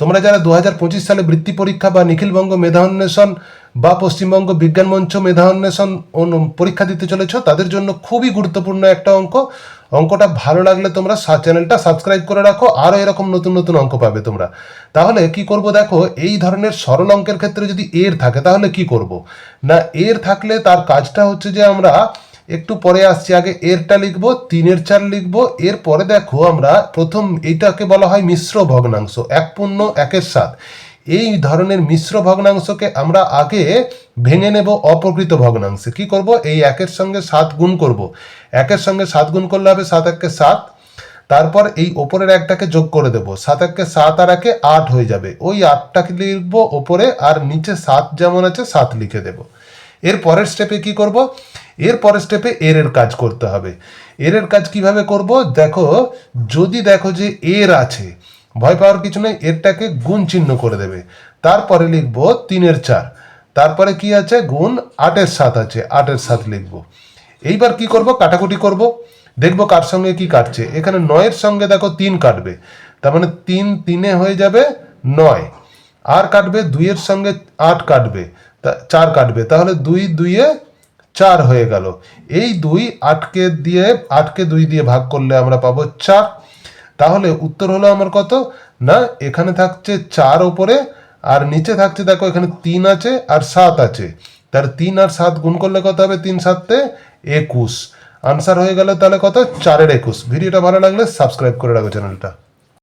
তোমরা যারা দু হাজার পঁচিশ সালে বৃত্তি পরীক্ষা বা নিখিলবঙ্গ মেধা অন্বেষণ বা পশ্চিমবঙ্গ বিজ্ঞান মঞ্চ মেধা অন্বেষণ পরীক্ষা দিতে চলেছ, তাদের জন্য খুবই গুরুত্বপূর্ণ একটা অঙ্ক। অঙ্কটা ভালো লাগলে তোমরা চ্যানেলটা সাবস্ক্রাইব করে রাখো, আরও এরকম নতুন নতুন অঙ্ক পাবে তোমরা। তাহলে কি করব দেখো, এই ধরনের সরল অঙ্কের ক্ষেত্রে যদি এর থাকে, তাহলে কি করব? না, এর থাকলে তার কাজটা হচ্ছে যে আমরা একটু পরে আসছি, আগে এরটা লিখব, তিনের চার লিখব এর পরে দেখো আমরা প্রথম এইটাকে বলা হয় মিশ্র ভগ্নাংশ, এক পূর্ণ, একের সাত। এই ধরনের মিশ্র ভগ্নাংশকে আমরা আগে ভেঙে নেব অপ্রকৃত ভগ্নাংশে। কি করব? এই একের সঙ্গে সাত গুণ করব। একের সঙ্গে সাত গুণ করলে হবে সাত একে সাত। তারপর এই ওপরের একটাকে যোগ করে দেব। সাত একে সাত আর একে আট হয়ে যাবে। ওই আটটাকে লিখব ওপরে, আর নিচে সাত যেমন আছে, সাত লিখে দেব। এর পরের স্টেপে কি করব? এর পরের স্টেপে এর এর কাজ করতে হবে। এর এর কাজ কীভাবে করব? দেখো, যদি দেখো যে এর আছে, ভয় পাওয়ার কিছু নেই, এরটাকে গুণ চিহ্ন করে দেবে। তারপরে লিখব তিনের চার। তারপরে কি আছে? গুণ আটের সাত আছে, আটের সাত লিখব। এইবার কি করব? কাটাকুটি করব। দেখব কার সঙ্গে কি কাটছে। এখানে নয়ের সঙ্গে দেখো তিন কাটবে। তার মানে তিন তিনে হয়ে যাবে নয়। আর কাটবে দুইয়ের সঙ্গে আট কাটবে। তা চার কাটবে। তাহলে দুই দুইয়ে চার হয়ে গেল। এই দুই আটকে দিয়ে, আটকে দুই দিয়ে ভাগ করলে আমরা পাবো চার। তাহলে উত্তর হলো আমার কত? না, এখানে থাকছে চার ওপরে, আর নিচে থাকছে দেখো এখানে তিন আছে আর সাত আছে। তার তিন আর সাত গুণ করলে কত হবে? তিন সাতে একুশ। আনসার হয়ে গেল তাহলে কত? চারের একুশ। ভিডিওটা ভালো লাগলে সাবস্ক্রাইব করে রাখো চ্যানেলটা।